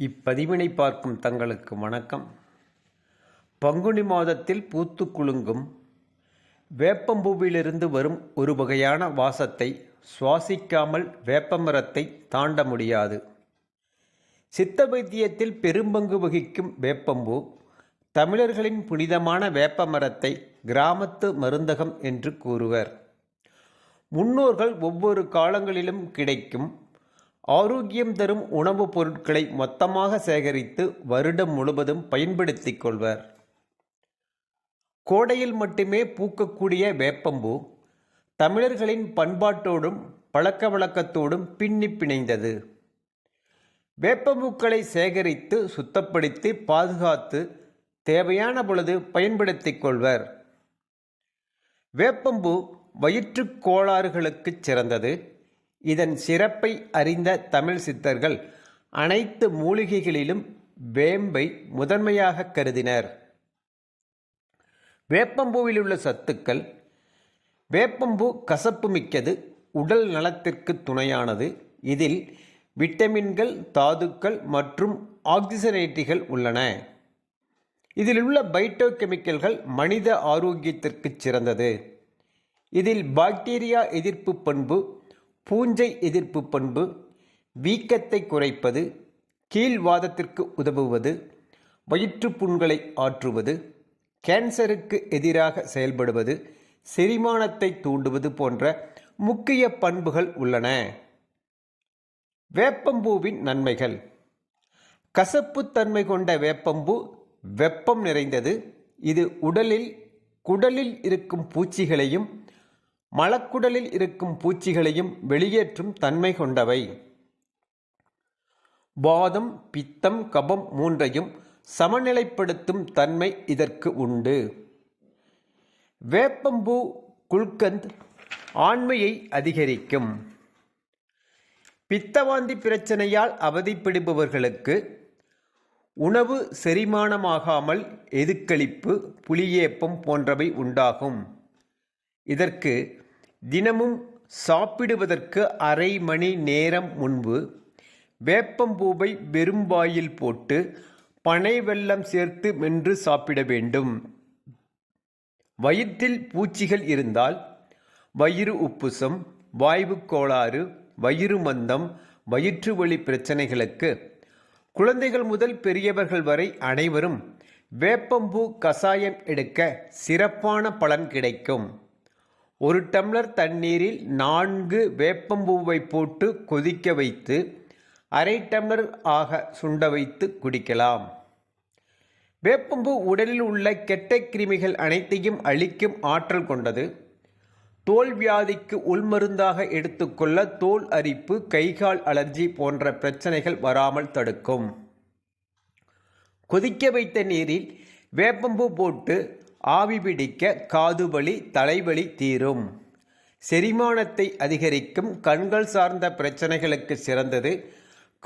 இப்பதிவினை பார்க்கும் தங்களுக்கு வணக்கம். பங்குனி மாதத்தில் பூத்து குலுங்கும் வேப்பம்பூவிலிருந்து வரும் ஒரு வகையான வாசத்தை சுவாசிக்காமல் வேப்பமரத்தை தாண்ட முடியாது. சித்த வைத்தியத்தில் பெரும்பங்கு வகிக்கும் வேப்பம்பூ தமிழர்களின் புனிதமான வேப்பமரத்தை கிராமத்து மருந்தகம் என்று கூறுவர். முன்னோர்கள் ஒவ்வொரு காலங்களிலும் கிடைக்கும் ஆரோக்கியம் தரும் உணவுப் பொருட்களை மொத்தமாக சேகரித்து வருடம் முழுவதும் பயன்படுத்திக் கொள்வர். கோடையில் மட்டுமே பூக்கக்கூடிய வேப்பம்பூ தமிழர்களின் பண்பாட்டோடும் பழக்க வழக்கத்தோடும் பின்னி பிணைந்தது. வேப்பம்பூக்களை சேகரித்து சுத்தப்படுத்தி பாதுகாத்து தேவையான பொழுது பயன்படுத்திக் கொள்வர். வேப்பம்பூ வயிற்றுக் கோளாறுகளுக்குச் சிறந்தது. இதன் சிறப்பை அறிந்த தமிழ் சித்தர்கள் அனைத்து மூலிகைகளிலும் வேம்பை முதன்மையாக கருதினர். வேப்பம்பூவில் உள்ள சத்துக்கள் வேப்பம்பூ கசப்பு மிக்கது உடல் நலத்திற்கு துணையானது. இதில் விட்டமின்கள் தாதுக்கள் மற்றும் ஆக்சிஜனேட்டிகள் உள்ளன. இதில் உள்ள பைட்டோ கெமிக்கல்கள் மனித ஆரோக்கியத்திற்கு சிறந்தது. இதில் பாக்டீரியா எதிர்ப்பு பண்பு பூஞ்சை எதிர்ப்பு பண்பு வீக்கத்தை குறைப்பது கீழ்வாதத்திற்கு உதவுவது வயிற்றுப்புண்களை ஆற்றுவது கேன்சருக்கு எதிராக செயல்படுவது செரிமானத்தை தூண்டுவது போன்ற முக்கிய பண்புகள் உள்ளன. வேப்பம்பூவின் நன்மைகள். கசப்புத்தன்மை கொண்ட வேப்பம்பூ வெப்பம் நிறைந்தது. இது உடலில் குடலில் இருக்கும் பூச்சிகளையும் மலக்குடலில் இருக்கும் பூச்சிகளையும் வெளியேற்றும் தன்மை கொண்டவை. வாதம் பித்தம் கபம் மூன்றையும் சமநிலைப்படுத்தும் தன்மை இதற்கு உண்டு. வேப்பம்பூ குல்கந்த் ஆண்மையை அதிகரிக்கும். பித்தவாந்தி பிரச்சனையால் அவதிப்படுபவர்களுக்கு உணவு செரிமானமாகாமல் எதுக்களிப்பு புளியேப்பம் போன்றவை உண்டாகும். இதற்கு தினமும் சாப்பிடுவதற்கு அரை மணி நேரம் முன்பு வேப்பம்பூவை வெறும்பாயில் போட்டு பனை வெள்ளம் சேர்த்து மென்று சாப்பிட வேண்டும். வயிற்றில் பூச்சிகள் இருந்தால் வயிறு உப்புசம் வாய்வு கோளாறு வயிறு மந்தம் வயிற்று வலி பிரச்சனைகளுக்கு குழந்தைகள் முதல் பெரியவர்கள் வரை அனைவரும் வேப்பம்பூ கசாயம் எடுக்க சிறப்பான பலன் கிடைக்கும். ஒரு டம்ளர் தண்ணீரில் நான்கு வேப்பம்பூவை போட்டு கொதிக்க வைத்து அரை டம்ளர் ஆக சுண்ட வைத்து குடிக்கலாம். வேப்பம்பூ உடலில் உள்ள கெட்ட கிருமிகள் அனைத்தையும் அழிக்கும் ஆற்றல் கொண்டது. தோல் வியாதிக்கு உள்மருந்தாக எடுத்துக்கொள்ள தோல் அரிப்பு கைகால் அலர்ஜி போன்ற பிரச்சனைகள் வராமல் தடுக்கும். கொதிக்க வைத்த நீரில் வேப்பம்பூ போட்டு ஆவி பிடிக்க காதுபலி தலைவலி தீரும். செரிமானத்தை அதிகரிக்கும் கண்கள் சார்ந்த பிரச்சனைகளுக்கு சிறந்தது.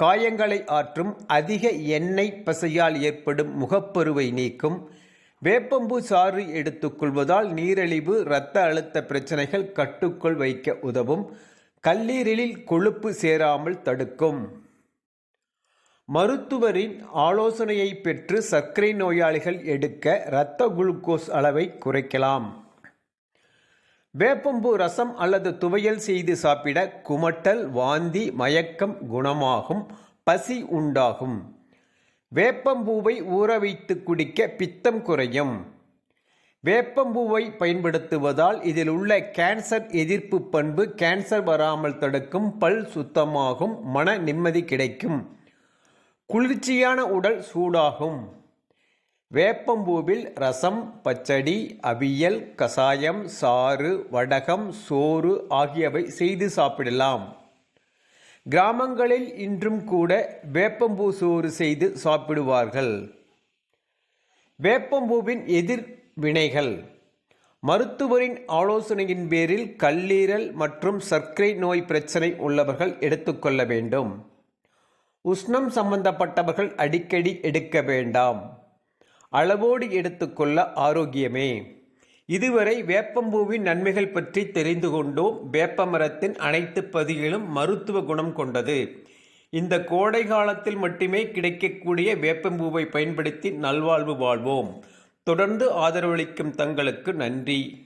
காயங்களை ஆற்றும் அதிக எண்ணெய் பசையால் ஏற்படும் முகப்பருவை நீக்கும். வேப்பம்பூ சாறு எடுத்துக்கொள்வதால் நீரிழிவு இரத்த அழுத்த பிரச்சனைகள் கட்டுக்குள் வைக்க உதவும். கல்லீரலில் கொழுப்பு சேராமல் தடுக்கும். மருத்துவரின் ஆலோசனையை பெற்று சர்க்கரை நோயாளிகள் எடுக்க இரத்த குளுக்கோஸ் அளவை குறைக்கலாம். வேப்பம்பூ ரசம் அல்லது துவையல் செய்து சாப்பிட குமட்டல் வாந்தி மயக்கம் குணமாகும் பசி உண்டாகும். வேப்பம்பூவை ஊற வைத்து குடிக்க பித்தம் குறையும். வேப்பம்பூவை பயன்படுத்துவதால் இதில் உள்ள கேன்சர் எதிர்ப்பு பண்பு கேன்சர் வராமல் தடுக்கும் பல் சுத்தமாகும் மன நிம்மதி கிடைக்கும். குளிர்ச்சியான உடல் சூடாகும். வேப்பம்பூவில் ரசம் பச்சடி அவியல் கசாயம் சாறு வடகம் சோறு ஆகியவை செய்து சாப்பிடலாம். கிராமங்களில் இன்றும் கூட வேப்பம்பூ சோறு செய்து சாப்பிடுவார்கள். வேப்பம்பூவின் எதிர் வினைகள். மருத்துவரின் ஆலோசனையின் பேரில் கல்லீரல் மற்றும் சர்க்கரை நோய் பிரச்சனை உள்ளவர்கள் எடுத்துக்கொள்ள வேண்டும். உஷ்ணம் சம்பந்தப்பட்டவர்கள் அடிக்கடி எடுக்க வேண்டாம். அளவோடு எடுத்துக்கொள்ள ஆரோக்கியமே. இதுவரை வேப்பம்பூவின் நன்மைகள் பற்றி தெரிந்து கொண்டோம். வேப்பமரத்தின் அனைத்து பதிகளும் மருத்துவ குணம் கொண்டது. இந்த கோடை காலத்தில் மட்டுமே கிடைக்கக்கூடிய வேப்பம்பூவை பயன்படுத்தி நல்வாழ்வு வாழ்வோம். தொடர்ந்து ஆதரவளிக்கும் தங்களுக்கு நன்றி.